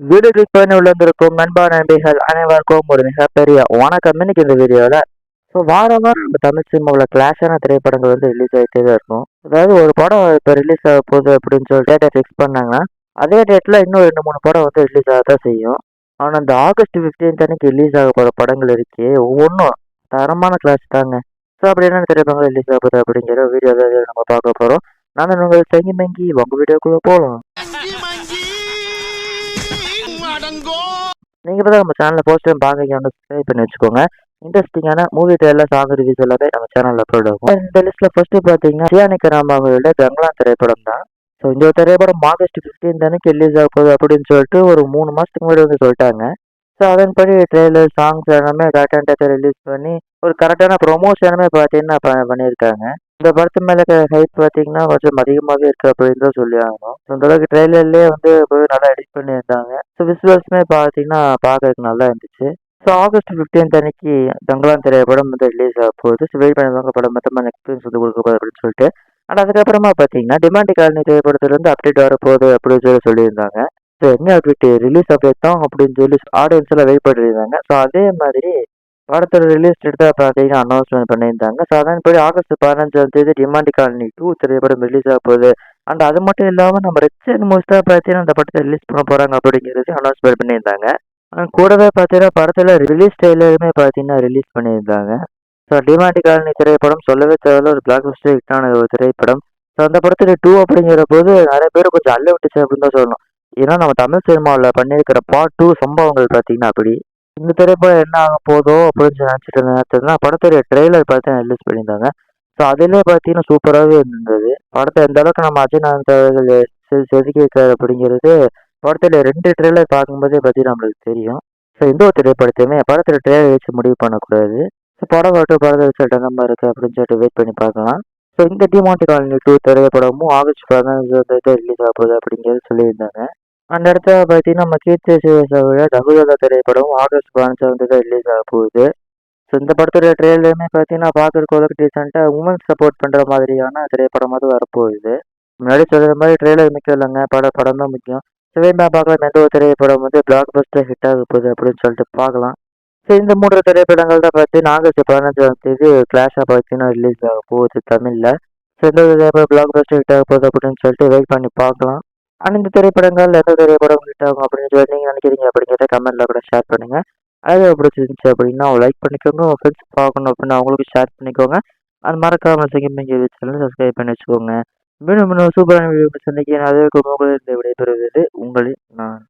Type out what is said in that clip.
வீடு கிளிக் பண்ணி உள்ளிருக்கும் நண்பா நண்பிகள் அனைவருக்கும் ஒரு மிகப்பெரிய வணக்கம். இன்னைக்கு இந்த வீடியோவில் ஸோ வாரம் வாரம் நம்ம தமிழ் சினிமாவில் கிளாஷான திரைப்படங்கள் வந்து ரிலீஸ் ஆகிட்டே தான் இருக்கும். அதாவது ஒரு படம் இப்போ ரிலீஸ் ஆக போகுது அப்படின்னு சொல்லி டேட்டை ஃபிக்ஸ் பண்ணாங்கன்னா அதே டேட்டில் இன்னும் ரெண்டு மூணு படம் வந்து ரிலீஸ் ஆக தான் செய்யும். ஆனால் இந்த ஆகஸ்ட் ஃபிஃப்டீன்த் அன்னைக்கு ரிலீஸ் ஆக போகிற படங்கள் இருக்கே ஒவ்வொன்றும் தரமான கிளாஸ் தாங்க. ஸோ அப்படி என்னென்ன திரைப்படங்கள் ரிலீஸ் ஆக அப்படிங்கிற வீடியோ நம்ம பார்க்க போகிறோம் நான் உங்கள் தங்கி மங்கி உங்கள் வீடியோக்குள்ளே போகலாம் நீங்கள் இப்போ நம்ம சேனலில் ஃபர்ஸ்ட் டைம் பார்க்குறீங்க வந்து சப்ஸ்கிரைப் பண்ணி வச்சுக்கோங்க. இன்ட்ரெஸ்டிங்கான மூவி ட்ரெயிலர் சாங் ரிவ்யூஸ் எல்லாமே நம்ம சேனலில் அப்லோட் ஆகும். இந்த லிஸ்ட்டில் ஃபர்ஸ்ட்டு பார்த்தீங்கன்னா சியானிக்க ராமாவோட கங்களா திரைப்படம் தான். ஸோ இந்த திரைப்படம் ஆகஸ்ட் ஃபிஃப்டீன் தானே ரிலீஸ் ஆக போகுது அப்படின்னு சொல்லிட்டு ஒரு மூணு மாதத்துக்கு முன்னாடி வந்து சொல்லிட்டாங்க. ஸோ அதன்படி ட்ரெய்லர் சாங்ஸ் எல்லாமே கரெக்டான கரெக்டாக ரிலீஸ் பண்ணி ஒரு கரெக்டான ப்ரொமோஷனுமே பார்த்தீங்கன்னா பண்ணியிருக்காங்க. இந்த படத்து மேலே ஹைப் பார்த்தீங்கன்னா கொஞ்சம் அதிகமாகவே இருக்கு அப்படின்னு தான் சொல்லி ஆகணும் இந்த அளவுக்கு ட்ரெய்லர்லேயே வந்து நல்லா எடிட் பண்ணியிருந்தாங்க. ஸோ விசுவல்ஸுமே பார்த்தீங்கன்னா பார்க்கறதுக்கு நல்லா இருந்துச்சு. ஸோ ஆகஸ்ட் ஃபிஃப்டீன்த் அன்னைக்கு தங்கலான் திரைப்படம் வந்து ரிலீஸ் ஆக போகுது. ஸோ வெயிட் பண்ணுவாங்க படம் மொத்தமாக எக்ஸ்பீரியன்ஸ் வந்து கொடுக்க போகுது அப்படின்னு சொல்லிட்டு. ஆனால் அதுக்கப்புறமா பார்த்தீங்கன்னா டிமாண்டி காலனி திரைப்படத்துலேருந்து அப்டேட் வரப்போகுது அப்படின்னு சொல்லி சொல்லியிருந்தாங்க. ஸோ என்ன அப்டேட் ரிலீஸ் அப்டேட் தான் அப்படின்னு சொல்லி ஆடியன்ஸ் எல்லாம் வெயிட் பண்ணியிருந்தாங்க ஸோ அதே மாதிரி படத்தோட ரிலீஸ் டேட் தான் பார்த்தீங்கன்னா அனௌன்ஸ்மெண்ட் பண்ணியிருந்தாங்க. ஸோ அதன்படி ஆகஸ்ட் பதினஞ்சாம் தேதி டிமாண்ட் காலனி டூ திரைப்படம் ரிலீஸ் ஆக போகுது. அண்ட் அது மட்டும் இல்லாமல் நம்ம ரிச் அண்ட் மூஸ் தான் பார்த்தீங்கன்னா அந்த படத்தை ரிலீஸ் பண்ண போகிறாங்க அப்படிங்கிறது அனௌன்ஸ்மெண்ட் பண்ணியிருந்தாங்க. கூடவே பார்த்தீங்கன்னா படத்தில் ரிலீஸ் டெய்லருமே பார்த்தீங்கன்னா ரிலீஸ் பண்ணியிருந்தாங்க. ஸோ டிமாண்ட் காலனி திரைப்படம் சொல்லவே தேவையில்ல. ஒரு பிளாக் பஸ்டர் ஹிட்டான ஒரு திரைப்படம். ஸோ அந்த படத்தில் டூ அப்படிங்கிற போது நிறைய பேர் கொஞ்சம் அள்ள விட்டுச்சு அப்படின்னு தான் சொல்லணும். ஏன்னா நம்ம தமிழ் சினிமாவில் பண்ணியிருக்கிற பார்ட் டூ சம்பவங்கள் பார்த்தீங்கன்னா அப்படி இந்த திரைப்படம் என்ன ஆக போதோ அப்படின்னு நினச்சிட்டு இருந்த நேரத்தில் தான் படத்துடைய ட்ரெய்லர் பார்த்து ரிலீஸ் பண்ணியிருந்தாங்க. ஸோ அதிலே பார்த்தீங்கன்னா சூப்பராகவே இருந்தது. படத்தை எந்த அளவுக்கு நம்ம அஜினாந்த் அவர்கள் செதுக்கி வைக்கிறார் அப்படிங்கிறது படத்தில் ரெண்டு ட்ரெய்லர் பார்க்கும்போதே பற்றி நம்மளுக்கு தெரியும். ஸோ எந்த ஒரு திரைப்படத்தையுமே படத்தில் ட்ரெய்லர் வச்சு முடிவு பண்ணக்கூடாது. ஸோ படம் மட்டும் படத்தை ரிசல்ட் நம்ம மாதிரி இருக்குது அப்படின்னு சொல்லிட்டு வெயிட் பண்ணி பார்க்கலாம். ஸோ இந்த டிமாண்டி காலனி டூ திரைப்படமும் ஆகஸ்ட் பதினஞ்சு ரிலீஸ் ஆக போகுது அப்படிங்கிறது சொல்லியிருந்தாங்க. அந்த இடத்துல பார்த்தீங்கன்னா நம்ம கீர்த்தி சுரேஷோட தகுதல திரைப்படம் ஆகஸ்ட் பதினஞ்சாவது தான் ரிலீஸ் ஆக போகுது. ஸோ இந்த படத்தோட ட்ரெயிலருமே பார்த்தீங்கன்னா பார்க்குறதுக்கு ஓரளவுக்கு டீசெண்டாக உமன்ஸ் சப்போர்ட் பண்ணுற மாதிரியான திரைப்படமாக தான் வரப்போகுது. முன்னாடி சொல்கிற மாதிரி ட்ரெய்லர் முக்கியம் இல்லைங்க. படம் படம் தான் முக்கியம். சிவமே பார்க்கலாம். எந்த ஒரு திரைப்படம் வந்து பிளாக் பஸ்டர் ஹிட் ஆக போகுது அப்படின்னு சொல்லிட்டு பார்க்கலாம். ஸோ இந்த மூன்று திரைப்படங்கள் தான் பார்த்தீங்கன்னா ஆகஸ்ட் பதினஞ்சாம் தேதி கிளாஷாக பார்த்தீங்கன்னா ரிலீஸ் ஆக போகுது தமிழில். ஸோ எந்த ஒரு திரைப்படம் பிளாக் பஸ்டர் ஹிட் ஆக போகுது அப்படின்னு சொல்லிட்டு வெயிட் பண்ணி பார்க்கலாம். ஆனால் இந்த திரைப்படங்கள் எந்த திரைப்படம் ஹிட் ஆகும் அப்படின்னு சொல்லி நீங்கள் நினைக்கிறீங்க அப்படிங்கிறத கமெண்ட்டில் கூட ஷேர் பண்ணுங்கள் அது பிடிச்சிருந்துச்சு அப்படின்னா லைக் பண்ணிக்கோங்க. உங்கள் ஃப்ரெண்ட்ஸ் பார்க்கணும் அப்படின்னு அவங்களுக்கு ஷேர் பண்ணிக்கோங்க. அது மறக்காமல் சிங்கமிங்க சேனல் சப்ஸ்கிரைப் பண்ணி வச்சுக்கோங்க. மீண்டும் சூப்பரான வீடியோ சந்திக்கிறேன். அதே உங்களுக்கு இந்த விடைபெறுவது உங்களில் நான்.